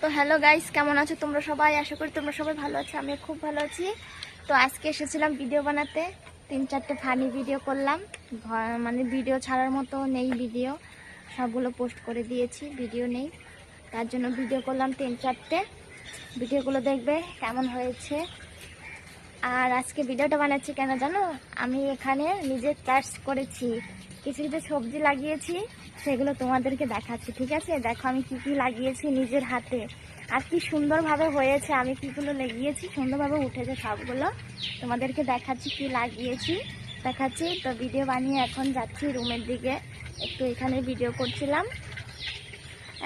তো hello guys, কেমন আছো তোমরা সবাই? আশা করি তোমরা সবাই ভালো আছো আমি খুব ভালো আছি। তো আজকে এসেছিলাম ভিডিও বানাতে, তিন চারটে ফানি ভিডিও করলাম। মানে ভিডিও ছাড়ার মতো নেই ভিডিও, সবগুলো পোস্ট করে দিয়েছি, ভিডিও নেই। তার জন্য ভিডিও করলাম তিন চারটে। ভিডিওগুলো দেখবে কেমন হয়েছে। আর আজকে ভিডিওটা বানাচ্ছি কেন জানো? আমি এখানে নিজে চাষ করেছি। কিছু কিছু সবজি লাগিয়েছি, সেগুলো তোমাদেরকে দেখাচ্ছি, ঠিক আছে? দেখো আমি কি কি লাগিয়েছি নিজের হাতে। আর কি সুন্দরভাবে হয়েছে, আমি কিগুলো লাগিয়েছি, সুন্দরভাবে উঠেছে সবগুলো। তোমাদেরকে দেখাচ্ছি কি লাগিয়েছি, দেখাচ্ছি। তো ভিডিও বানিয়ে এখন যাচ্ছি রুমের দিকে। একটু এখানে ভিডিও করছিলাম।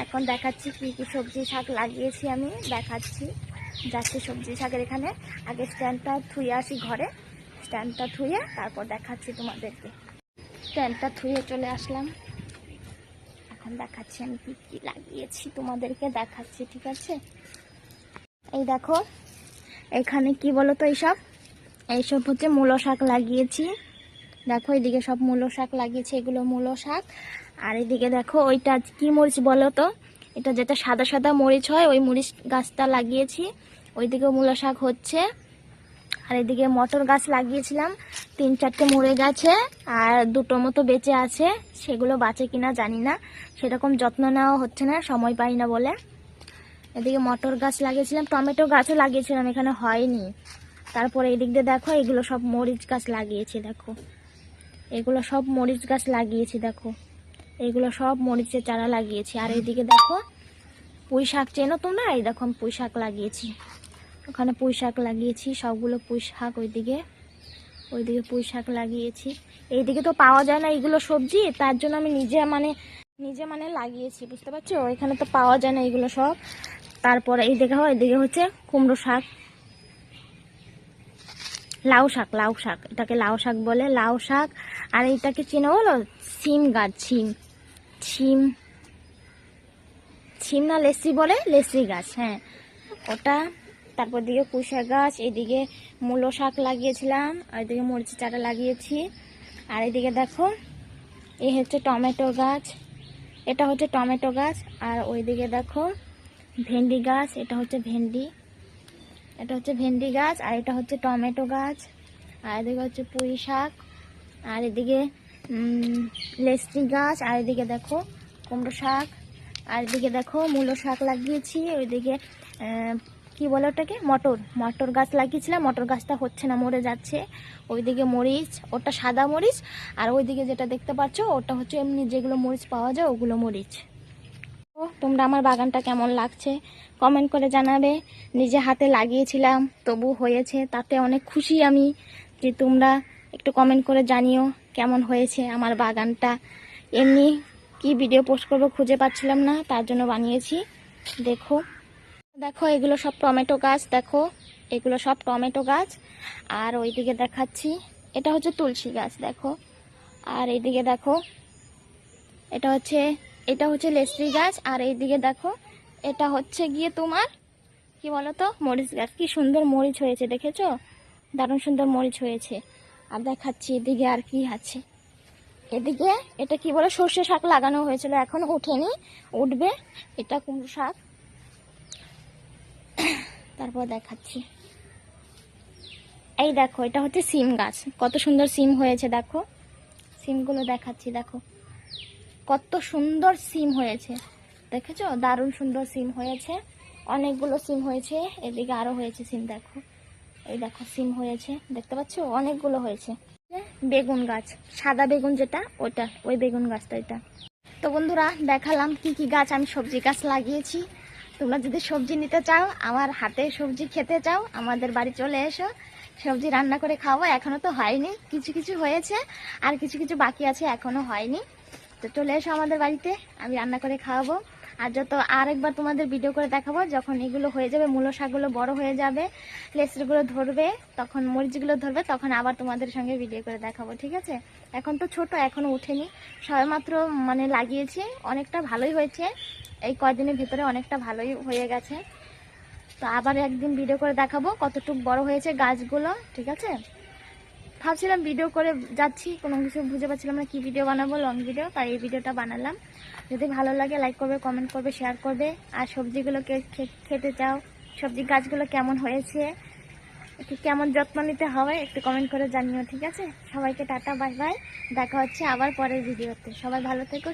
এখন দেখাচ্ছি কি কি সবজি শাক লাগিয়েছি আমি, দেখাচ্ছি। যাচ্ছি সবজি শাকের এখানে। আগে স্ট্যান্ডটা থুয়ে আসি ঘরে। স্ট্যান্ডটা থুয়ে তারপর দেখাচ্ছি তোমাদেরকে। স্ট্যান্ডটা থুয়ে চলে আসলাম। এখন দেখাচ্ছি আমি কি কি লাগিয়েছি, তোমাদেরকে দেখাচ্ছি, ঠিক আছে? এই দেখো, এখানে কি বলো তো এইসব? এইসব হচ্ছে মূলো শাক লাগিয়েছি। দেখো, এদিকে সব মূলো শাক লাগিয়েছি, এগুলো মূলো শাক। আর এদিকে দেখো, ওইটা কি মরিচ বলো তো এটা যেটা সাদা সাদা মরিচ হয়, ওই মরিচ গাছটা লাগিয়েছি। ওইদিকে মূলো শাক হচ্ছে। আর এদিকে মটর গাছ লাগিয়েছিলাম। তিন চারটে মরে গেছে আর দুটো মতো বেঁচে আছে। সেগুলো বাঁচে কিনা জানি না। সেরকম যত্ন নেওয়া হচ্ছে না, সময় পাই না বলে। এদিকে মটর গাছ লাগিয়েছিলাম, টমেটো গাছও লাগিয়েছিলাম, এখানে হয়নি। তারপরে এদিক দিয়ে দেখো, এগুলো সব মরিচ গাছ লাগিয়েছি, দেখো। এগুলো সব মরিচ গাছ লাগিয়েছি, দেখো। এগুলো সব মরিচের চারা লাগিয়েছি। আর এদিকে দেখো, পুঁই শাক চেনো তোমরা? এই দেখো পুঁই শাক লাগিয়েছি। ওখানে পুঁই শাক লাগিয়েছি, সবগুলো পুঁই শাক ওইদিকে ওইদিকে পুঁই শাক লাগিয়েছি। এইদিকে তো পাওয়া যায় না এইগুলো সবজি, তার জন্য আমি নিজে মানে নিজে মানে লাগিয়েছি, বুঝতে পারছ? এখানে তো পাওয়া যায় না এগুলো সব। তারপরে এই হয় এদিকে হচ্ছে কুমড়ো শাক। লাউ শাক লাউ শাক, এটাকে লাউ শাক বলে, লাউ শাক। আর এইটাকে চেনো বলো? সিম গাছ, সিম। সিম। সিম না, লেসি বলে? লেসি গাছ হ্যাঁ। ওটা তারপর দিকে কুশা গাছ, এদিকে মূলো শাক লাগিয়েছিলাম, আর এদিকে মরিচের চারা লাগিয়েছি। আর এদিকে দেখো এই হচ্ছে টমেটো গাছ, এটা হচ্ছে টমেটো গাছ, আর ওইদিকে দেখো ভেন্ডি গাছ, এটা হচ্ছে ভেন্ডি, এটা হচ্ছে ভেন্ডি গাছ, আর এটা হচ্ছে টমেটো গাছ, আর এদিকে হচ্ছে পুঁই শাক, আর এদিকে লেস্টি গাছ, আর এদিকে দেখো কুমড়ো শাক, আর এদিকে দেখো মূলো শাক লাগিয়েছি, ওইদিকে কি বলে ওটাকে? মটর। মটর গাছ লাগিয়েছিলাম, মটর গাছটা হচ্ছে না, মরে যাচ্ছে। ওইদিকে মরিচ, ওটা সাদা মরিচ, আর ওইদিকে যেটা দেখতে পাচ্ছ, ওটা হচ্ছে এমনি যেগুলো মরিচ পাওয়া যায়, ওগুলো মরিচ। তো তোমরা আমার বাগানটা কেমন লাগছে? কমেন্ট করে জানাবে। নিজে হাতে লাগিয়েছিলাম তবু হয়েছে। তাতে অনেক খুশি আমি যে তোমরা একটু কমেন্ট করে জানিও কেমন হয়েছে আমার বাগানটা। এমনি কি ভিডিও পোস্ট করব খুঁজে পাচ্ছিলাম না, তার জন্য বানিয়েছি। দেখো। দেখো, এগুলো সব টমেটো গাছ, দেখো। এগুলো সব টমেটো গাছ। আর ওইদিকে দেখাচ্ছি, এটা হচ্ছে তুলসী গাছ, দেখো। আর এইদিকে দেখো, এটা হচ্ছে এটা হচ্ছে লেসরি গাছ। আর এইদিকে দেখো, এটা হচ্ছে গিয়ে তোমার, কি বলো তো মরিচ গাছ। কি সুন্দর মরিচ হয়েছে, দেখেছ? দারুণ সুন্দর মরিচ হয়েছে। আর দেখাচ্ছি এদিকে আর কি আছে। এদিকে, এটা কি বলে, সর্ষে শাক লাগানো হয়েছিল, এখনও উঠেনি, উঠবে। এটা কুমড়ো শাক। তারপর দেখাচ্ছি। এই দেখো, এটা হচ্ছে সিম গাছ। কত সুন্দর সিম হয়েছে, দেখো। সিমগুলো দেখাচ্ছি, দেখো। কত সুন্দর সিম হয়েছে। দেখেছ? দারুণ সুন্দর সিম হয়েছে। অনেকগুলো সিম হয়েছে। এদিকে আরও হয়েছে সিম, দেখো। এই দেখো, সিম হয়েছে। দেখতে পাচ্ছো? অনেকগুলো হয়েছে। বেগুন গাছ। সাদা বেগুন যেটা, ওটা। ওই বেগুন গাছটা, এটা। তো বন্ধুরা, দেখালাম কি কি গাছ, আমি সবজি গাছ লাগিয়েছি। তোমরা যদি সবজি নিতে চাও, আমার হাতে সবজি খেতে চাও, আমাদের বাড়ি চলে এসো। সবজি রান্না করে খাওয়া এখনও তো হয়নি। কিছু কিছু হয়েছে, আর কিছু কিছু বাকি আছে, এখনও হয়নি। তো চলে এসো আমাদের বাড়িতে, আমি রান্না করে খাওয়াবো। আর যত আরেকবার তোমাদের ভিডিও করে দেখাবো, যখন এগুলো হয়ে যাবে, মূলো শাকগুলো বড় হয়ে যাবে, লেসগুলো ধরবে, তখন মরিচগুলো ধরবে, তখন আবার তোমাদের সঙ্গে ভিডিও করে দেখাবো, ঠিক আছে? এখন তো ছোট, এখনও উঠেনি। সবেমাত্র মানে লাগিয়েছি, অনেকটা ভালোই হয়েছে। এই কয়দিনের ভিতরে অনেকটা ভালোই হয়ে গেছে। তো আবার একদিন ভিডিও করে দেখাবো কতটুকু বড় হয়েছে গাছগুলো, ঠিক আছে? ভাবছিলাম ভিডিও করে যাচ্ছি, কোনো কিছু বুঝে পাচ্ছিলাম না কি ভিডিও বানাবো লং ভিডিও তাই এই ভিডিওটা বানালাম। যদি ভালো লাগে লাইক করবে কমেন্ট করবে শেয়ার করবে। আর সবজিগুলোকে খেতে চাও, সবজি গাছগুলো কেমন হয়েছে, একটু কেমন যত্ন নিতে হবে, একটু কমেন্ট করে জানিও, ঠিক আছে? সবাইকে টাটা বাই বাই দেখা হচ্ছে আবার পরের ভিডিওতে সবাই ভালো থেকো